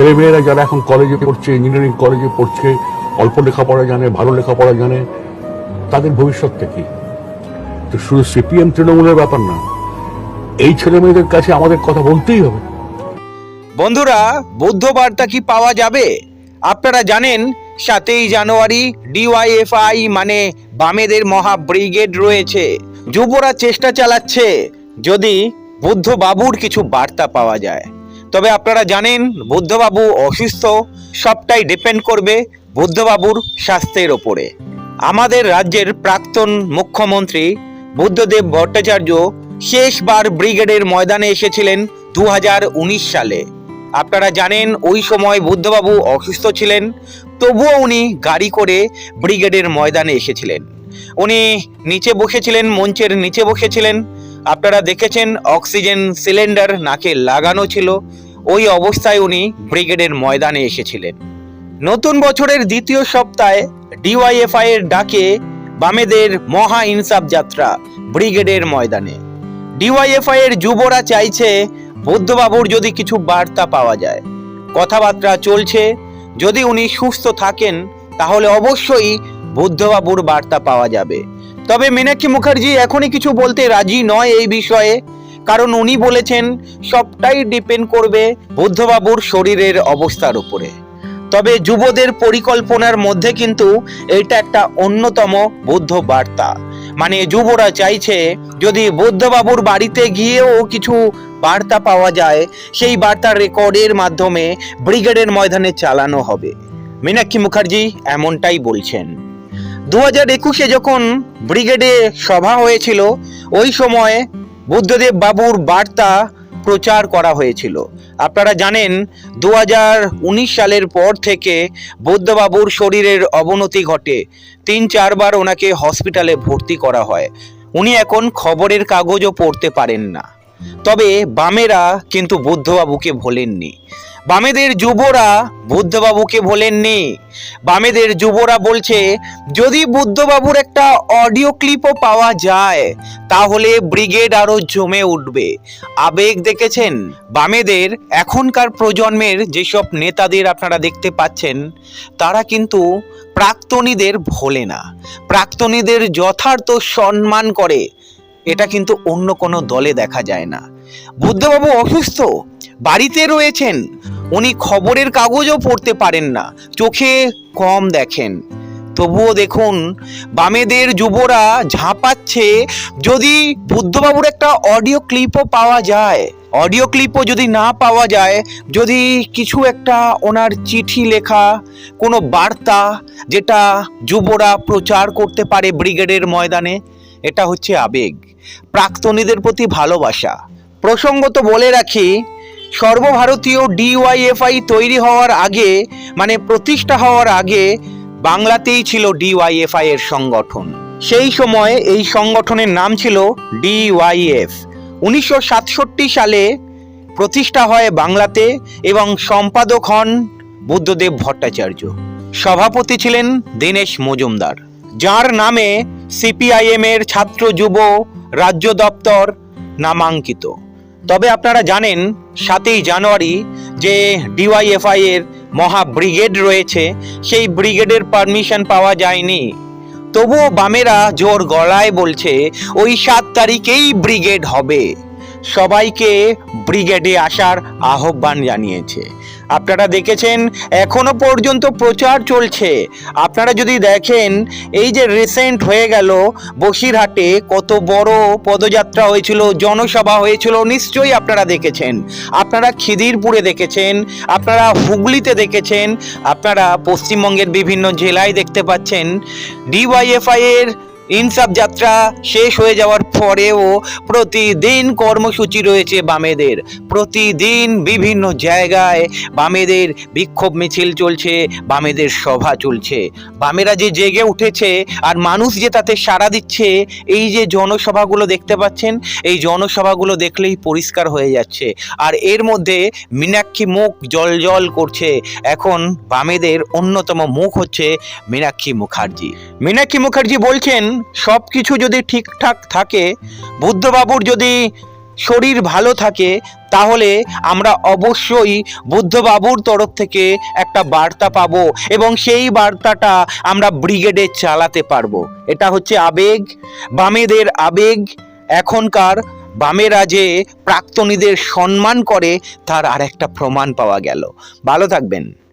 ছেলেমেয়েরা যারা এখন কলেজে পড়ছে ইঞ্জিনিয়ারিং কলেজে পড়ছে, অল্প লেখাপড়া জানে, ভালো লেখাপড়া জানে, তাদের ভবিষ্যৎটা কি? তো শুধু সিপিএম তৃণমূলের ব্যাপার না, এই ছেলে মেয়েদের কাছে আমাদের কথা বলতেই হবে। বন্ধুরা বৌদ্ধ বার্তা কি পাওয়া যাবে? আপনারা জানেন, সাতই জানুয়ারি ডিওয়াইএফআই মানে বামেদের মহা ব্রিগেড রয়েছে। যুবরা চেষ্টা চালাচ্ছে, যদি বুদ্ধ বাবুর কিছু বার্তা পাওয়া যায়। তবে আপনারা জানেন, বুদ্ধবাবু অসুস্থ, সবটাই ডিপেন্ড করবে বুদ্ধবাবুর স্বাস্থ্যের ওপরে। আমাদের রাজ্যের প্রাক্তন মুখ্যমন্ত্রী বুদ্ধদেব ভট্টাচার্য শেষবার ব্রিগেডের ময়দানে এসেছিলেন দু হাজার উনিশ সালে। আপনারা জানেন, ওই সময় বুদ্ধবাবু অসুস্থ ছিলেন, তবুও উনি গাড়ি করে ব্রিগেডের ময়দানে এসেছিলেন। উনি নিচে বসেছিলেন, মঞ্চের নিচে বসেছিলেন আপনারা দেখেছেন অক্সিজেন সিলিন্ডার নাকে লাগানো ছিল। ওই অবস্থায় উনি ব্রিগেডের ময়দানে এসেছিলেন। নতুন বছরের দ্বিতীয় সপ্তাহে ডিওয়াইএফআই এর ডাকে বামেদের মহা ইনসাফ যাত্রা ব্রিগেডের ময়দানে। ডিওয়াইএফআই এর যুবরা চাইছে, বুদ্ধবাবুর যদি কিছু বার্তা পাওয়া যায়। কথাবার্তা চলছে, যদি উনি সুস্থ থাকেন, তাহলে অবশ্যই বুদ্ধবাবুর বার্তা পাওয়া যাবে। তবে মীনাক্ষী মুখার্জি এখনই কিছু বলতে রাজি নয় এই বিষয়ে, কারণ উনি বলেছেন, সবটাই ডিপেন্ড করবে বুদ্ধবাবুর শরীরের অবস্থার উপরে। তবে যুবদের পরিকল্পনার মধ্যে কিন্তু এটা একটা অন্যতম বুদ্ধ বার্তা। মানে যুবরা চাইছে, যদি বুদ্ধবাবুর বাড়িতে গিয়েও কিছু বার্তা পাওয়া যায়, সেই বার্তার রেকর্ডের মাধ্যমে ব্রিগেডের ময়দানে চালানো হবে। মীনাক্ষী মুখার্জি এমনটাই বলছেন। দু হাজার একুশে যখন ব্রিগেডে সভা হয়েছিল, ওই সময় বুদ্ধদেব বাবুর বার্তা প্রচার করা হয়েছিল। আপনারা জানেন দু হাজার উনিশ সালের পর থেকে বুদ্ধবাবুর শরীরের অবনতি ঘটে। তিন, চারবার ওনাকে হসপিটালে ভর্তি করা হয়। উনি এখন খবরের কাগজও পড়তে পারেন না। তবে বামেরা কিন্তু বুদ্ধবাবুকে ভোলেননি। বামেদের যুবরা বুদ্ধবাবুকে ভোলেননি। বামেদের যুবরা বলছে, যদি বুদ্ধবাবুর একটা অডিও ক্লিপও পাওয়া যায়, তাহলে ব্রিগেড আরও জমে উঠবে। আবেগ দেখেছেন? বামেদের এখনকার প্রজন্মের যেসব নেতাদের আপনারা দেখতে পাচ্ছেন, তারা কিন্তু প্রাক্তনীদের ভোলে না। প্রাক্তনীদের যথার্থ সম্মান করে। এটা কিন্তু অন্য কোনো দলে দেখা যায় না। বুদ্ধবাবু অসুস্থ? বাড়িতে রয়েছেন। উনি খবরের কাগজও পড়তে পারেন না। চোখে কম দেখেন। তবুও দেখুন, বামেদের যুবরা ঝাঁপাচ্ছে। যদি বুদ্ধবাবুর একটা অডিও ক্লিপও পাওয়া যায়, অডিও ক্লিপও যদি না পাওয়া যায়, যদি কিছু একটা ওনার চিঠি লেখা, কোনো বার্তা, যেটা যুবরা প্রচার করতে পারে ব্রিগেডের ময়দানে এটা হচ্ছে আবেগ। প্রাক্তনীদের প্রতি ভালোবাসা। প্রসঙ্গত বলে রাখি, সর্বভারতীয় ডিওয়াইএফআই তৈরি হওয়ার আগে মানে প্রতিষ্ঠা হওয়ার আগে, বাংলাতেই ছিল ডিওয়াইএফআই এর সংগঠন। সেই সময় এই সংগঠনের নাম ছিল ডিওয়াইএফ উনিশশো সাতষট্টি সালে প্রতিষ্ঠা হয় বাংলাতে এবং সম্পাদক হন বুদ্ধদেব ভট্টাচার্য। সভাপতি ছিলেন দীনেশ মজুমদার, যার নামে সিপিআইএম এর ছাত্র যুব রাজ্য দপ্তর নামাঙ্কিত। তবে আপনারা জানেন, সাতই জানুয়ারি যে ডিওয়াইএফআই এর মহা ব্রিগেড রয়েছে, সেই ব্রিগেডের পারমিশন পাওয়া যায়নি। তবুও বামেরা জোর গলায় বলছে, ওই সাত তারিখেই ব্রিগেড হবে। সবাইকে ব্রিগেডে আসার আহ্বান জানিয়েছে। আপনারা দেখেছেন, এখনও পর্যন্ত প্রচার চলছে। আপনারা যদি দেখেন, এই যে রিসেন্ট হয়ে গেল, বসিরহাটে কত বড় পদযাত্রা হয়েছিল, জনসভা হয়েছিল, নিশ্চয়ই আপনারা দেখেছেন। আপনারা খিদিরপুরে দেখেছেন, আপনারা হুগলিতে দেখেছেন, আপনারা পশ্চিমবঙ্গের বিভিন্ন জেলায় দেখতে পাচ্ছেন। ডিওয়াইএফআই এর ইনসাফ যাত্রা শেষ হয়ে যাওয়ার পরেও প্রতিদিন কর্মসূচি রয়েছে বামেদের। প্রতিদিন বিভিন্ন জায়গায় বামেদের বিক্ষোভ মিছিল চলছে, বামেদের সভা চলছে। বামেরা যে জেগে উঠেছে আর মানুষ যে তাতে সাড়া দিচ্ছে, এই যে জনসভাগুলো দেখতে পাচ্ছেন, এই জনসভাগুলো দেখলেই পরিষ্কার হয়ে যাচ্ছে। আর এর মধ্যে মীনাক্ষী মুখ জল জল করছে। এখন বামেদের অন্যতম মুখ হচ্ছে মীনাক্ষী মুখার্জি। মীনাক্ষী মুখার্জি বলছেন সব কিছু যদি ঠিকঠাক থাকে, বুদ্ধবাবুর যদি শরীর ভালো থাকে, তাহলে আমরা অবশ্যই বুদ্ধবাবুর তরফ থেকে একটা বার্তা পাবো এবং সেই বার্তাটা আমরা ব্রিগেডে চালাতে পারব। এটা হচ্ছে আবেগ, বামেদের আবেগ, এখনকার বামেরা যে প্রাক্তনীদের সম্মান করে, তার আর একটা প্রমাণ পাওয়া গেল। ভালো থাকবেন।